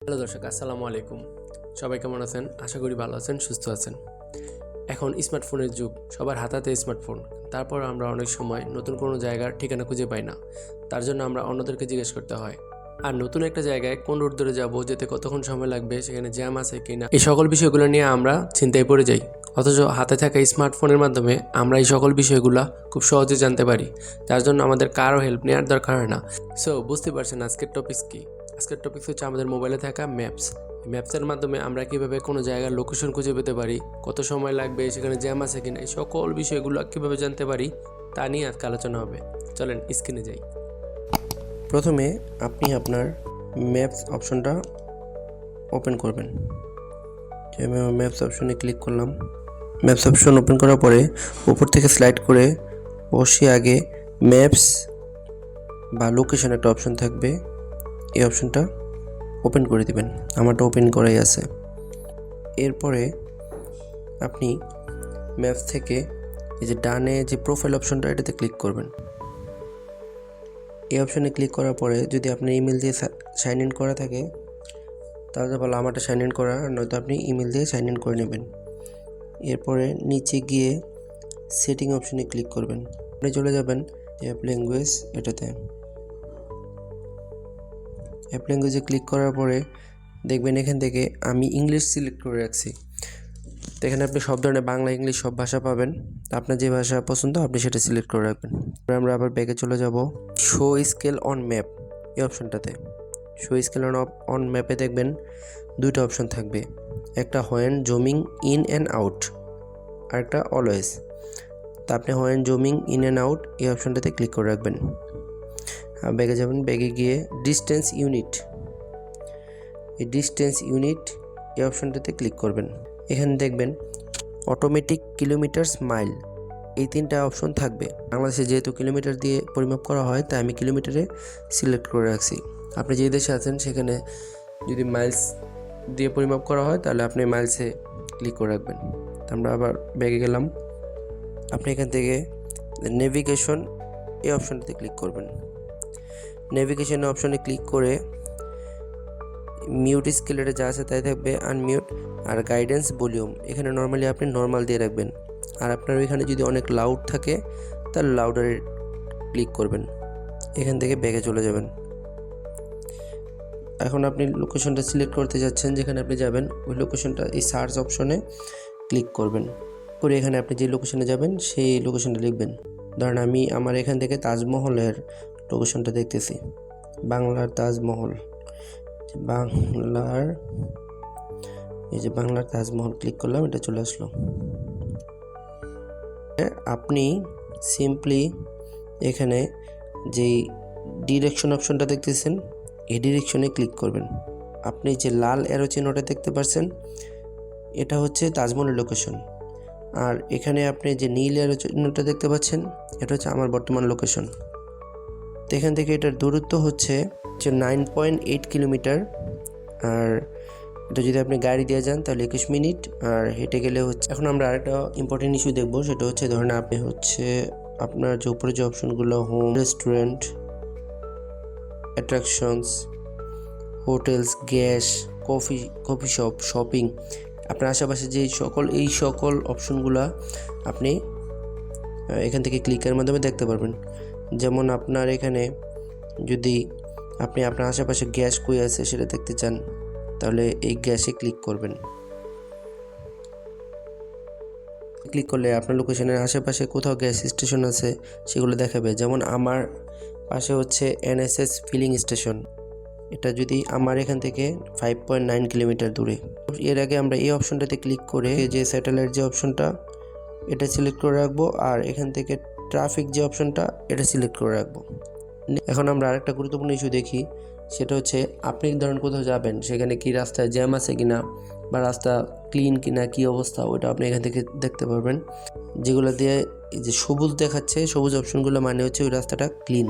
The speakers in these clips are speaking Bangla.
হ্যালো দর্শক, আসসালামু আলাইকুম। সবাই কেমন আছেন? আশা করি ভালো আছেন, সুস্থ আছেন। এখন স্মার্টফোনের যুগ, সবার হাতাতে স্মার্টফোন। তারপর আমরা অনেক সময় নতুন কোনো জায়গার ঠিকানা খুঁজে পাই না। তার জন্য আমরা অন্যদেরকে জিজ্ঞেস করতে হয়, আর নতুন একটা জায়গায় কোন রোড ধরে যাব যেতে কতক্ষণ সময় লাগবে? সেখানে জ্যাম আছে কি না এই সকল বিষয়গুলো নিয়ে আমরা চিন্তায় পড়ে যাই। অথচ হাতে থাকা স্মার্টফোনের মাধ্যমে আমরা এই সকল বিষয়গুলো খুব সহজে জানতে পারি। যার জন্য আমাদের কারও হেল্প নেওয়ার দরকার হয় না। সো বুঝতে পারছেন আজকের টপিক কি? আজকের টপিক হচ্ছে আমাদের মোবাইলে থাকা ম্যাপস ম্যাপসের মাধ্যমে আমরা কীভাবে কোনো জায়গার লোকেশন খুঁজে পেতে পারি, কত সময় লাগবে, সেখানে জ্যাম আছে কিনা, এই সকল বিষয়গুলো কীভাবে জানতে পারি, তা নিয়ে আজকে আলোচনা হবে। চলেন স্ক্রিনে যাই। প্রথমে আপনি আপনার ম্যাপস অপশনটা ওপেন করবেন। ম্যাপস অপশনে ক্লিক করলাম। ম্যাপস অপশন ওপেন করার পরে উপর থেকে স্লাইড করে অবশ্যই আগে ম্যাপস বা লোকেশন একটা অপশন থাকবে। এই অপশনটা ওপেন করে দিবেন। আমারটা ওপেন করাই আছে। এরপরে আপনি ম্যাপস থেকে এই যে ডানে যে প্রোফাইল অপশনটা, এটাতে ক্লিক করবেন। এই অপশনে ক্লিক করার পরে যদি আপনার ইমেল দিয়ে সাইন ইন করা থাকে, তাহলে ভালো, আমারটা সাইন ইন করা নয়তো আপনি ইমেল দিয়ে সাইন ইন করে নেবেন। এরপরে নিচে গিয়ে সেটিং অপশনে ক্লিক করবেন। আপনি চলে যাবেন অ্যাপ ল্যাঙ্গুয়েজ এটাতে। অ্যাপ ল্যাঙ্গুয়েজে ক্লিক করার পরে দেখবেন এখান থেকে আমি ইংলিশ সিলেক্ট করে রাখছি। তো এখানে আপনি সব ধরনের বাংলা ইংলিশ সব ভাষা পাবেন। আপনার যে ভাষা পছন্দ, আপনি সেটা সিলেক্ট করে রাখবেন। এবার আমরা আবার ব্যাগে চলে যাব। শো স্কেল অন ম্যাপ এই অপশনটাতে শো স্কেল অন অন ম্যাপে দেখবেন দুইটা অপশন থাকবে। একটা when zooming in and out আর একটা অলওয়েজ তা আপনি when zooming in and out এই অপশনটাতে ক্লিক করে রাখবেন। ব্যাগে যাবেন, ব্যাগে গিয়ে ডিস্টেন্স ইউনিট এই ডিস্টেন্স ইউনিট এই অপশনটাতে ক্লিক করবেন। এখানে দেখবেন অটোমেটিক কিলোমিটার্স মাইল এই তিনটা অপশন থাকবে। বাংলাদেশে যেহেতু কিলোমিটার দিয়ে পরিমাপ করা হয়, তাই আমি কিলোমিটারে সিলেক্ট করে রাখছি। আপনি যে দেশে আছেন, সেখানে যদি মাইলস দিয়ে পরিমাপ করা হয়, তাহলে আপনি মাইলসে ক্লিক করে রাখবেন। আমরা আবার ব্যাগে গেলাম। আপনি এখান থেকে নেভিগেশন এই অপশনটাতে ক্লিক করবেন। নেভিগেশন অপশনে ক্লিক করে মিউট স্কেলেটে যা আছে তাই থাকবে আনমিউট আর গাইডেন্স ভলিউম এখানে নর্মালি আপনি নর্মাল দিয়ে রাখবেন। আর আপনার ওইখানে যদি অনেক লাউড থাকে, তাহলে লাউডারে ক্লিক করবেন। এখান থেকে ব্যাগে চলে যাবেন। এখন আপনি লোকেশনটা সিলেক্ট করতে যাচ্ছেন, যেখানে আপনি যাবেন, ওই লোকেশনটা এই সার্চ অপশনে ক্লিক করবেন। করে এখানে আপনি যে লোকেশনে যাবেন, সেই লোকেশনটা লিখবেন। ধরেন আমি আমার এখান থেকে তাজমহলের লোকেশনটা দেখতেছি। বাংলার তাজমহল। বাংলার, এই যে বাংলার তাজমহল ক্লিক করলাম, এটা চলে আসলো। আপনি সিম্পলি এখানে যেই ডিরেকশন অপশনটা দেখতেছেন, এই ডিরেকশনে ক্লিক করবেন। আপনি যে লাল অ্যারো চিহ্নটা দেখতে পাচ্ছেন এটা হচ্ছে তাজমহলের লোকেশন আর এখানে আপনি যে নীল অ্যারো চিহ্নটা দেখতে পাচ্ছেন, এটা হচ্ছে আমার বর্তমান লোকেশন তো এখান থেকে এটার দূরত্ব হচ্ছে যে নাইন পয়েন্ট এইট কিলোমিটার। আর এটা যদি আপনি গাড়ি দিয়ে যান তাহলে একুশ মিনিট। আর হেঁটে গেলে হচ্ছে এখন আমরা আরেকটা ইম্পর্টেন্ট ইস্যু দেখব, সেটা হচ্ছে ধরেন আপনি হচ্ছে আপনার যে উপরে যে অপশনগুলো home restaurant attractions hotels gas coffee coffee shop shopping আপনার আশেপাশে যে সকল, এই সকল অপশনগুলো আপনি এখান থেকে ক্লিকের মাধ্যমে দেখতে পারবেন। যেমন আপনার এখানে যদি আপনি আপনার আশেপাশে গ্যাস কই আছে সেটা দেখতে চান, তাহলে এই গ্যাসে ক্লিক করবেন। ক্লিক করলে আপনার লোকেশনের আশেপাশে কোথাও গ্যাস স্টেশন আছে, সেগুলো দেখাবে। যেমন আমার পাশে হচ্ছে এনএসএস ফিলিং স্টেশন। এটা যদি আমার এখান থেকে ফাইভ পয়েন্ট নাইন কিলোমিটার দূরে। এর আগে আমরা এই অপশনটাতে ক্লিক করে যে স্যাটেলাইট যে অপশনটা, এটা সিলেক্ট করে রাখব। আর এখান থেকে ট্রাফিক যে অপশনটা, এটা সিলেক্ট করে রাখব। এখন আমরা আরেকটা গুরুত্বপূর্ণ ইস্যু দেখি, সেটা হচ্ছে আপনি ধরেন কোথাও যাবেন, সেখানে কি রাস্তায় জ্যাম আছে কিনা বা রাস্তা ক্লিন কিনা, কি অবস্থা, ওটা আপনি এখান থেকে দেখতে পারবেন। যেগুলো দিয়ে এই যে সবুজ দেখাচ্ছে, সবুজ অপশনগুলো মানে হচ্ছে ওই রাস্তাটা ক্লিন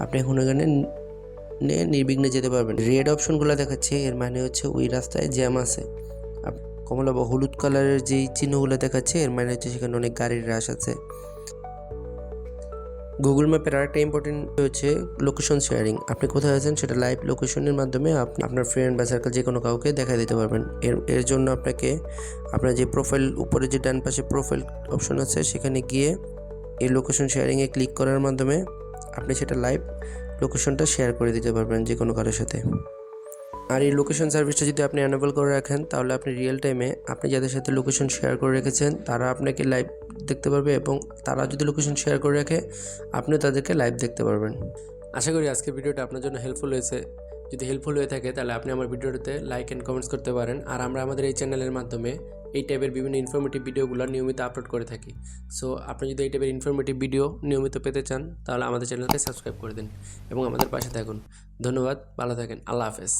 আপনি এখন এখানে নিয়ে নির্বিঘ্নে যেতে পারবেন। রেড অপশনগুলো দেখাচ্ছে, এর মানে হচ্ছে ওই রাস্তায় জ্যাম আছে। কমলা বা হলুদ কালারের যেই চিহ্নগুলো দেখাচ্ছে, এর মানে হচ্ছে সেখানে অনেক গাড়ির রাশ আছে। গুগল ম্যাপের আরেকটা ইম্পর্টেন্ট হচ্ছে লোকেশন শেয়ারিং আপনি কোথায় আছেন সেটা লাইভ লোকেশনের মাধ্যমে আপনি আপনার ফ্রেন্ড বা সার্কেল যে কোনো কাউকে দেখা দিতে পারবেন। এর এর জন্য আপনাকে আপনার যে প্রোফাইল উপরে যে ডান পাশে প্রোফাইল অপশন আছে, সেখানে গিয়ে এই লোকেশন শেয়ারিংয়ে ক্লিক করার মাধ্যমে আপনি সেটা লাইভ লোকেশনটা শেয়ার করে দিতে পারবেন যে কোনো কারোর সাথে। আর এই লোকেশন সার্ভিসটা যদি আপনি অ্যানেবল করে রাখেন, তাহলে আপনি রিয়েল টাইমে আপনি যাদের সাথে লোকেশন শেয়ার করে রেখেছেন, তারা আপনাকে লাইভ দেখতে পারবে এবং তারা যদি লোকেশন শেয়ার করে রাখে, আপনিও তাদেরকে লাইভ দেখতে পারবেন। আশা করি আজকের ভিডিওটা আপনার জন্য হেল্পফুল হয়েছে। যদি হেল্পফুল হয়ে থাকে, তাহলে আপনি আমার ভিডিওটাতে লাইক অ্যান্ড কমেন্টস করতে পারেন। আর আমরা আমাদের এই চ্যানেলের মাধ্যমে এই টাইপের বিভিন্ন ইনফরমেটিভ ভিডিওগুলো নিয়মিত আপলোড করে থাকি। সো আপনি যদি এই টাইপের ইনফরমেটিভ ভিডিও নিয়মিত পেতে চান, তাহলে আমাদের চ্যানেলকে সাবস্ক্রাইব করে দিন এবং আমাদের পাশে থাকুন। ধন্যবাদ, ভালো থাকেন, আল্লাহ হাফেজ।